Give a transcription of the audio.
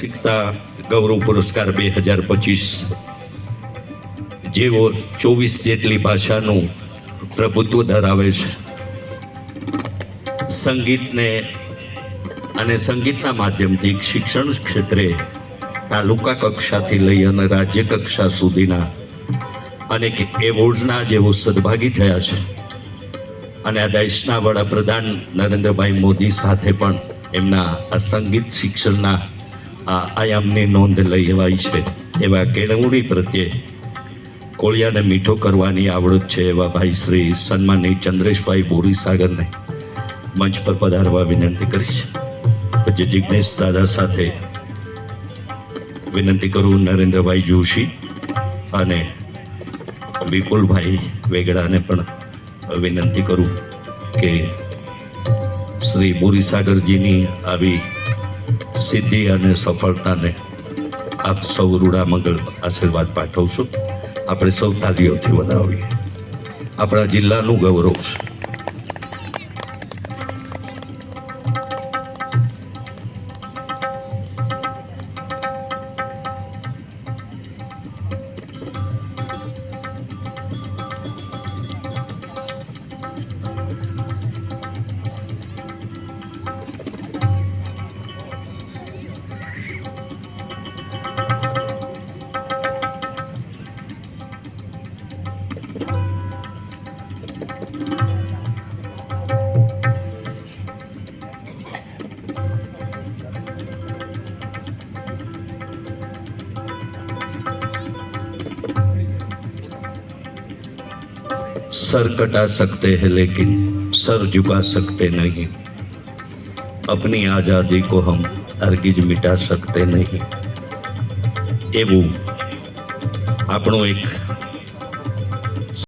શિક્ષતા ગૌરવ પુરસ્કાર બે હજાર પચીસ જેઓ ચોવીસ જેટલી ભાષાનું પ્રભુત્વ ધરાવે છે. સંગીતને અને સંગીતના માધ્યમથી શિક્ષણ ક્ષેત્રે તાલુકા કક્ષાથી લઈ અને રાજ્ય કક્ષા સુધીના અનેક એવોર્ડના જેઓ સદભાગી થયા છે. અને આ દેશના વડાપ્રધાન નરેન્દ્રભાઈ મોદી સાથે પણ એમના આ સંગીત શિક્ષણના આ આયામની નોંધ લઈ લેવાય છે. એવા કેળવણી પ્રત્યે કોળિયાને મીઠો કરવાની આવડત છે એવા ભાઈ શ્રી સન્માનની ચંદ્રેશભાઈ બોરીસાગરને મંચ પર પધારવા વિનંતી કરીશ. પછી જિજ્ઞેશ દાદા સાથે વિનંતી કરું નરેન્દ્રભાઈ જોશી અને વિપુલભાઈ વેગડાને પણ વિનંતી કરું કે શ્રી બોરીસાગરજીની આવી સિદ્ધિ અને સફળતાને આપ સૌ રૂડા મંગળ આશીર્વાદ પાઠવશું આપણે સૌ તાલીઓથી વધાવીએ. આપણા જિલ્લાનું ગૌરવ છે. सर कटा सकते हैं लेकिन सर झुका सकते नहीं अपनी आज़ादी को हम हरगिज मिटा सकते नहीं એવું આપણું એક